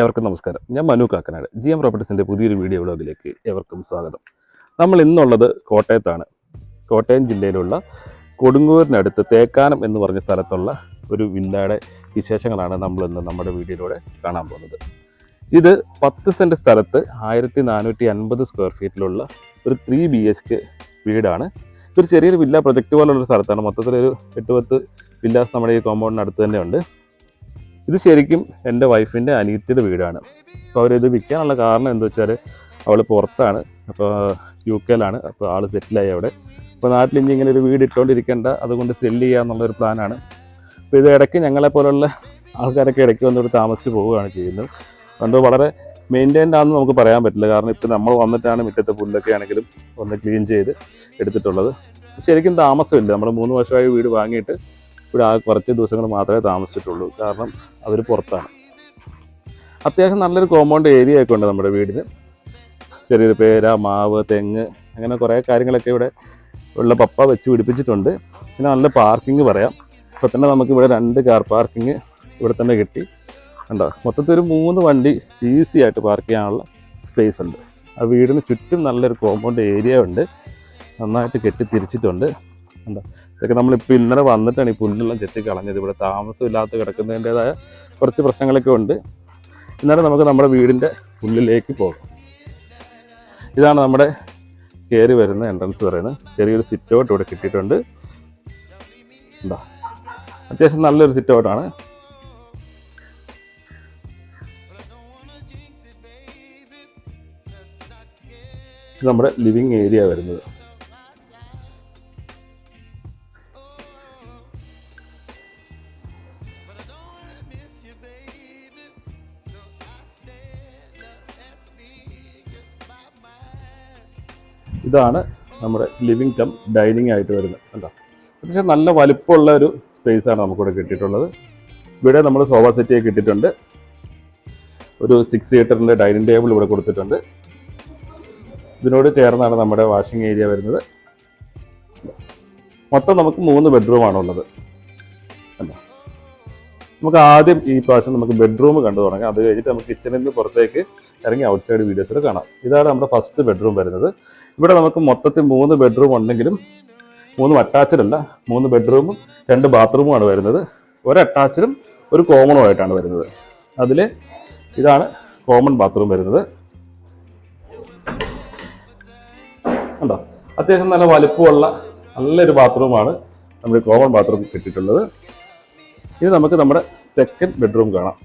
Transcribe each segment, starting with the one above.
ഏവർക്കും നമസ്കാരം. ഞാൻ മനു കാക്കനാട്. ജി എം പ്രോപ്പർട്ടീസിന്റെ പുതിയൊരു വീഡിയോ വ്ളോഗിലേക്ക് ഏവർക്കും സ്വാഗതം. നമ്മൾ ഇന്നുള്ളത് കോട്ടയത്താണ്. കോട്ടയം ജില്ലയിലുള്ള കൊടുങ്ങൂരിനടുത്ത് തേക്കാനം എന്ന് പറഞ്ഞ സ്ഥലത്തുള്ള ഒരു വില്ലയുടെ വിശേഷങ്ങളാണ് നമ്മൾ ഇന്ന് നമ്മുടെ വീഡിയോയിലൂടെ കാണാൻ പോകുന്നത്. ഇത് പത്ത് സെന്റ് സ്ഥലത്ത് ആയിരത്തി നാനൂറ്റി അൻപത് സ്ക്വയർ ഫീറ്റിലുള്ള ഒരു ത്രീ ബി എച്ച് കെ വീടാണ്. ഇതൊരു ചെറിയൊരു വില്ല പ്രൊജക്റ്റ് പോലുള്ളൊരു സ്ഥലത്താണ്. മൊത്തത്തിലൊരു എട്ട് പത്ത് വില്ലാസ് നമ്മുടെ ഈ കോമ്പൗണ്ടിനടുത്ത് തന്നെ ഉണ്ട് ഇത് ശരിക്കും എന്റെ വൈഫിന്റെ അനിയത്തിയുടെ വീടാണ്. അപ്പോൾ അവരിത് വിൽക്കാനുള്ള കാരണം എന്താ വെച്ചാൽ അവൾ പുറത്താണ്. അപ്പോൾ യു കെയിലാണ്. അപ്പോൾ ആൾ സെറ്റിലായി അവിടെ. അപ്പോൾ നാട്ടിൽ ഇനി ഇങ്ങനെ ഒരു വീട് ഇട്ടുകൊണ്ടിരിക്കേണ്ട അതുകൊണ്ട് സെല്ല് ചെയ്യുക എന്നുള്ളൊരു പ്ലാനാണ്. അപ്പോൾ ഇത് ഇടയ്ക്ക് ഞങ്ങളെപ്പോലുള്ള ആൾക്കാരൊക്കെ ഇടയ്ക്ക് വന്നിട്ട് താമസിച്ച് പോവുകയാണ് ചെയ്യുന്നത്. അതുകൊണ്ട് വളരെ മെയിന്റൈൻഡ് ആണെന്ന് നമുക്ക് പറയാൻ പറ്റില്ല. കാരണം ഇപ്പോൾ നമ്മൾ വന്നിട്ടാണ് മുറ്റത്തെ പുല്ലൊക്കെ ആണെങ്കിലും ഒന്ന് ക്ലീൻ ചെയ്ത് എടുത്തിട്ടുള്ളത്. ശരിക്കും താമസമില്ല. നമ്മൾ മൂന്ന് വർഷമായി വീട് വാങ്ങിയിട്ട് ഇവിടെ ആ കുറച്ച് ദിവസങ്ങൾ മാത്രമേ താമസിച്ചിട്ടുള്ളൂ. കാരണം അവർ പുറത്താണ്. അത്യാവശ്യം നല്ലൊരു കോമ്പൗണ്ട് ഏരിയ ഒക്കെ ഉണ്ട് നമ്മുടെ വീടിന്. ചെറിയൊരു പേര മാവ് തെങ്ങ് അങ്ങനെ കുറേ കാര്യങ്ങളൊക്കെ ഇവിടെ ഉള്ള പപ്പ വെച്ച് പിടിപ്പിച്ചിട്ടുണ്ട്. പിന്നെ നല്ല പാർക്കിംഗ് പറയാം. ഇപ്പം തന്നെ നമുക്ക് ഇവിടെ രണ്ട് കാർ പാർക്കിംഗ് ഇവിടെ തന്നെ കിട്ടി. ഉണ്ടോ മൊത്തത്തിൽ ഒരു മൂന്ന് വണ്ടി ഈസി ആയിട്ട് പാർക്ക് ചെയ്യാനുള്ള സ്പേസ് ഉണ്ട്. ആ വീടിന് ചുറ്റും നല്ലൊരു കോമ്പൗണ്ട് ഏരിയ ഉണ്ട്. നന്നായിട്ട് കെട്ടി തിരിച്ചിട്ടുണ്ട് കണ്ടോ ഇതൊക്കെ നമ്മളിപ്പോൾ ഇന്നലെ വന്നിട്ടാണ് ഈ പുല്ലെല്ലാം ചെത്തി കളഞ്ഞത്. ഇവിടെ താമസമില്ലാത്ത കിടക്കുന്നതിന്റെതായ കുറച്ച് പ്രശ്നങ്ങളൊക്കെ ഉണ്ട്. ഇന്നലെ നമുക്ക് നമ്മുടെ വീടിന്റെ ഉള്ളിലേക്ക് പോകാം. ഇതാണ് നമ്മുടെ കയറി വരുന്ന എൻട്രൻസ് പറയുന്നത്. ചെറിയൊരു സിറ്റ് ഔട്ട് ഇവിടെ കിട്ടിയിട്ടുണ്ട്. എന്താ അത്യാവശ്യം നല്ലൊരു സിറ്റ് ഔട്ടാണ് നമ്മുടെ ലിവിങ് ഏരിയ വരുന്നത്. ഇതാണ് നമ്മുടെ ലിവിങ് ടം ഡൈനിങ് ആയിട്ട് വരുന്നത് കണ്ടോ? അത്യാവശ്യം നല്ല വലിപ്പമുള്ള ഒരു സ്പേസ് ആണ് നമുക്കിവിടെ കിട്ടിയിട്ടുള്ളത്. ഇവിടെ നമ്മൾ സോഫ സെറ്റ് കിട്ടിയിട്ടുണ്ട് ഒരു സിക്സ് സീറ്ററിന്റെ ഡൈനിങ് ടേബിൾ ഇവിടെ കൊടുത്തിട്ടുണ്ട്. ഇതിനോട് ചേർന്നാണ് നമ്മുടെ വാഷിംഗ് ഏരിയ വരുന്നത്. മൊത്തം നമുക്ക് മൂന്ന് ബെഡ്റൂമാണ് ഉള്ളത്. അല്ല നമുക്ക് ആദ്യം ഈ പ്രാവശ്യം നമുക്ക് ബെഡ്റൂം കണ്ടു തുടങ്ങാം. അത് കഴിഞ്ഞിട്ട് നമുക്ക് കിച്ചണിൽ നിന്ന് പുറത്തേക്ക് ഇറങ്ങി ഔട്ട്സൈഡ് വീഡിയോസിൽ കാണാം. ഇതാണ് നമ്മുടെ ഫസ്റ്റ് ബെഡ്റൂം വരുന്നത്. ഇവിടെ നമുക്ക് മൊത്തത്തിൽ മൂന്ന് ബെഡ്റൂം ഉണ്ടെങ്കിലും മൂന്ന് അല്ല മൂന്ന് ബെഡ്റൂമും രണ്ട് ബാത്റൂമുമാണ് വരുന്നത്. ഒരു അറ്റാച്ചഡും ഒരു കോമണും ആയിട്ടാണ് വരുന്നത്. അതിൽ ഇതാണ് കോമൺ ബാത്റൂം വരുന്നത്. ഉണ്ടോ അത്യാവശ്യം നല്ല വലുപ്പമുള്ള നല്ലൊരു ബാത്റൂമാണ് നമ്മുടെ കോമൺ ബാത്റൂം കിട്ടിയിട്ടുള്ളത്. ഇനി നമുക്ക് നമ്മുടെ സെക്കൻഡ് ബെഡ്റൂം കാണാം.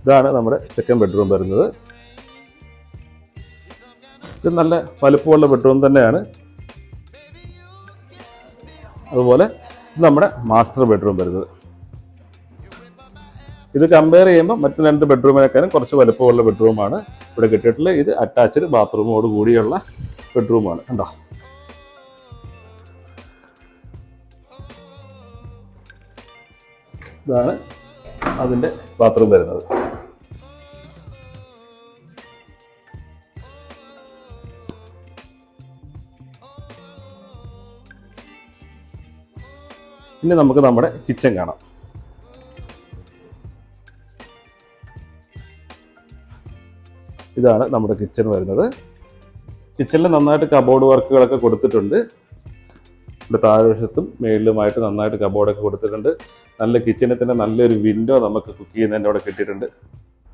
ഇതാണ് നമ്മുടെ സെക്കൻഡ് ബെഡ്റൂം വരുന്നത്. ഇത് നല്ല വലുപ്പമുള്ള ബെഡ്റൂം തന്നെയാണ്. അതുപോലെ നമ്മുടെ മാസ്റ്റർ ബെഡ്റൂം വരുന്നത്. ഇത് കമ്പയർ ചെയ്യുമ്പോൾ മറ്റു രണ്ട് ബെഡ്റൂമിനേക്കാളും കുറച്ച് വലുപ്പമുള്ള ബെഡ്റൂമാണ് ഇവിടെ കിട്ടിയിട്ടുള്ളത് ഇത് അറ്റാച്ച്ഡ് ബാത്റൂമോട് കൂടിയുള്ള ബെഡ്റൂമാണ് കണ്ടോ? ഇതാണ് അതിന്റെ ബാത്റൂം വരുന്നത്. ഇനി നമുക്ക് നമ്മുടെ കിച്ചൺ കാണാം. ഇതാണ് നമ്മുടെ കിച്ചൺ വരുന്നത്. കിച്ചണിൽ നന്നായിട്ട് കബോർഡ് വർക്കുകളൊക്കെ കൊടുത്തിട്ടുണ്ട്. ഇവിടെ താഴ്വശത്തും മേളിലുമായിട്ട് നന്നായിട്ട് കബോർഡൊക്കെ കൊടുത്തിട്ടുണ്ട്. നല്ല കിച്ചണിൽ തന്നെ നല്ലൊരു വിൻഡോ നമുക്ക് കുക്ക് ചെയ്യുന്നതിന്റെ അവിടെ കിട്ടിയിട്ടുണ്ട്.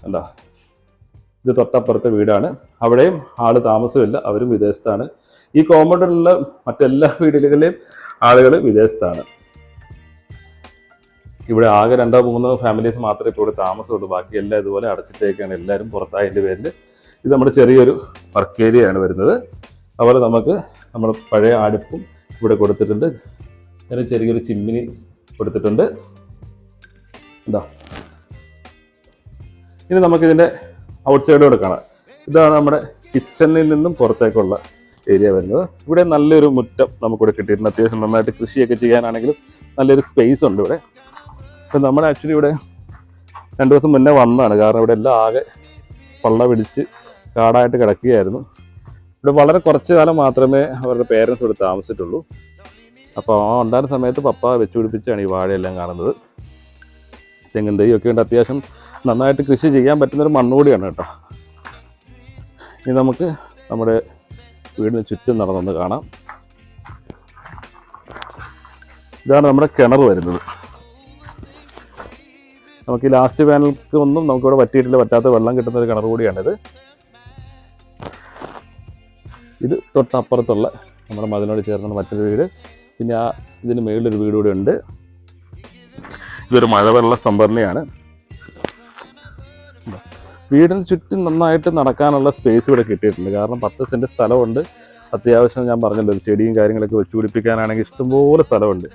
എന്താ ഇത് തൊട്ടപ്പുറത്തെ വീടാണ്. അവിടെയും ആൾ താമസമില്ല അവരും വിദേശത്താണ്. ഈ കോമ്പൗണ്ടിലുള്ള മറ്റെല്ലാ വീടുകളിലെയും ആളുകൾ വിദേശത്താണ്. ഇവിടെ ആകെ രണ്ടോ മൂന്നോ ഫാമിലീസ് മാത്രമേ ഇപ്പോൾ ഇവിടെ താമസമുള്ളൂ. ബാക്കി എല്ലാം ഇതുപോലെ അടച്ചിട്ടേക്കാണ്. എല്ലാവരും പുറത്തായതിന്റെ പേരിൽ ഇത് നമ്മുടെ ചെറിയൊരു വർക്ക് ഏരിയയാണ് വരുന്നത്. അതുപോലെ നമുക്ക് നമ്മുടെ പഴയ അടുപ്പും ഇവിടെ കൊടുത്തിട്ടുണ്ട്. അങ്ങനെ ചെറിയൊരു ചിമ്മിനി കൊടുത്തിട്ടുണ്ട്. എന്താ ഇനി നമുക്കിതിന്റെ ഔട്ട് സൈഡോടെ കാണാം. ഇതാണ് നമ്മുടെ കിച്ചണിൽ നിന്നും പുറത്തേക്കുള്ള ഏരിയ വരുന്നത്. ഇവിടെ നല്ലൊരു മുറ്റം നമുക്കിവിടെ കിട്ടിയിട്ടുണ്ട്. അത്യാവശ്യം നന്നായിട്ട് കൃഷിയൊക്കെ ചെയ്യാനാണെങ്കിലും നല്ലൊരു സ്പേസ് ഉണ്ട് ഇവിടെ. അപ്പം നമ്മൾ ആക്ച്വലി ഇവിടെ രണ്ട് ദിവസം മുന്നേ വന്നതാണ്. കാരണം ഇവിടെ എല്ലാം ആകെ പള്ള പിടിച്ച് കാടായിട്ട് കിടക്കുകയായിരുന്നു. ഇവിടെ വളരെ കുറച്ച് കാലം മാത്രമേ അവരുടെ പേരൻസ് ഇവിടെ താമസിച്ചിട്ടുള്ളൂ. അപ്പോൾ ആ ഉണ്ടായിരുന്ന സമയത്ത് പപ്പ വെച്ചു പിടിപ്പിച്ചാണ് ഈ വാഴയെല്ലാം കാണുന്നത്. തെങ്ങും തൈ ഒക്കെ ഉണ്ട്. അത്യാവശ്യം നന്നായിട്ട് കൃഷി ചെയ്യാൻ പറ്റുന്നൊരു മണ്ണുകൂടിയാണ് കേട്ടോ. ഇനി നമുക്ക് നമ്മുടെ വീടിന് ചുറ്റും നടന്നൊന്ന് കാണാം. ഇതാണ് നമ്മുടെ കിണർ വരുന്നത്. നമുക്ക് ഈ ലാസ്റ്റ് വേനൽക്ക് ഒന്നും നമുക്കിവിടെ പറ്റിയിട്ടില്ല പറ്റാത്ത വെള്ളം കിട്ടുന്ന ഒരു കിണർ കൂടിയാണിത്. ഇത് തൊട്ടപ്പുറത്തുള്ള നമ്മുടെ മതിലോട് ചേർന്നുള്ള മറ്റൊരു വീട്. പിന്നെ ആ ഇതിന് മേളിലൊരു വീട് കൂടെ ഉണ്ട്. ഇതൊരു മഴവെള്ള സംഭരണിയാണ്. വീടിന് ചുറ്റും നന്നായിട്ട് നടക്കാനുള്ള സ്പേസ് ഇവിടെ കിട്ടിയിട്ടുണ്ട്. കാരണം പത്ത് സെന്റ് സ്ഥലമുണ്ട്. അത്യാവശ്യം ഞാൻ പറഞ്ഞല്ലോ ഒരു ചെടിയും കാര്യങ്ങളൊക്കെ വെച്ച് പിടിപ്പിക്കാനാണെങ്കിൽ ഇഷ്ടംപോലെ സ്ഥലമുണ്ട്.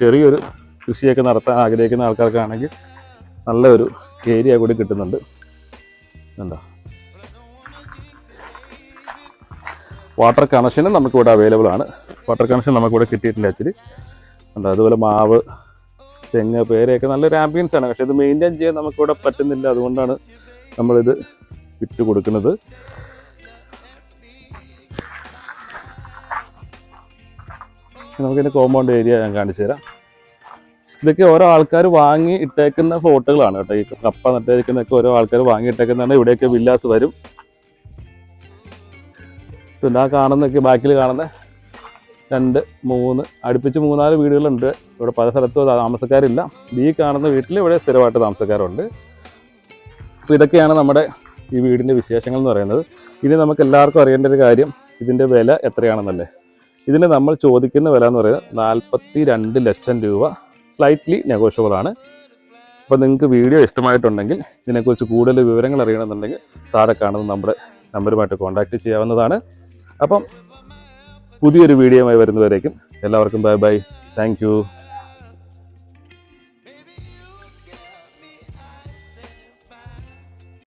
ചെറിയൊരു കൃഷിയൊക്കെ നടത്താൻ ആഗ്രഹിക്കുന്ന ആൾക്കാർക്കാണെങ്കിൽ നല്ലൊരു ഏരിയ കൂടി കിട്ടുന്നുണ്ട്. എന്താ വാട്ടർ കണക്ഷനും നമുക്കിവിടെ അവൈലബിൾ ആണ്. വാട്ടർ കണക്ഷൻ നമുക്കിവിടെ കിട്ടിയിട്ടില്ല ആക്ച്വലി ഉണ്ട് അതുപോലെ മാവ് തെങ്ങ് പേരയൊക്കെ നല്ലൊരു ആംബിയൻസ് ആണ്. പക്ഷേ ഇത് മെയിന്റെയിൻ ചെയ്യാൻ നമുക്കിവിടെ പറ്റുന്നില്ല. അതുകൊണ്ടാണ് നമ്മളിത് വിറ്റ് കൊടുക്കുന്നത്. നമുക്കിതിന്റെ കോമ്പൗണ്ട് ഏരിയ ഞാൻ കാണിച്ചു തരാം. ഇതൊക്കെ ഓരോ ആൾക്കാർ വാങ്ങി ഇട്ടേക്കുന്ന ഫോട്ടോകളാണ് കേട്ടോ. ഈ കപ്പ നട്ടേക്കുന്നൊക്കെ ഓരോ ആൾക്കാർ വാങ്ങി ഇട്ടേക്കുന്നതാണ്. ഇവിടെയൊക്കെ വില്ലാസ് വരും. പിന്നെ ആ കാണുന്നൊക്കെ ബാക്കിൽ കാണുന്ന രണ്ട് മൂന്ന് അടുപ്പിച്ച് മൂന്നാൽ വീടുകളുണ്ട്. ഇവിടെ പല സ്ഥലത്തും താമസക്കാരില്ല. ഈ കാണുന്ന വീട്ടിൽ ഇവിടെ സ്ഥിരമായിട്ട് താമസക്കാരുണ്ട്. അപ്പോൾ ഇതൊക്കെയാണ് നമ്മുടെ ഈ വീടിന്റെ വിശേഷങ്ങൾ എന്ന് പറയുന്നത്. ഇനി നമുക്ക് എല്ലാവർക്കും അറിയേണ്ട ഒരു കാര്യം ഇതിന്റെ വില എത്രയാണെന്നല്ലേ? ഇതിന് നമ്മൾ ചോദിക്കുന്ന വില എന്ന് പറയുന്നത് നാൽപ്പത്തി രണ്ട് ലക്ഷം രൂപ. സ്ലൈറ്റ്ലി നെഗോഷ്യബിൾ ആണ്. അപ്പോൾ നിങ്ങൾക്ക് വീഡിയോ ഇഷ്ടമായിട്ടുണ്ടെങ്കിൽ ഇതിനെക്കുറിച്ച് കൂടുതൽ വിവരങ്ങൾ അറിയണമെന്നുണ്ടെങ്കിൽ താഴെ കാണുന്ന നമ്മുടെ നമ്പറുമായിട്ട് കോൺടാക്റ്റ് ചെയ്യാവുന്നതാണ്. അപ്പം പുതിയൊരു വീഡിയോയുമായി വരുന്നവരേക്കും എല്ലാവർക്കും ബൈ ബൈ താങ്ക്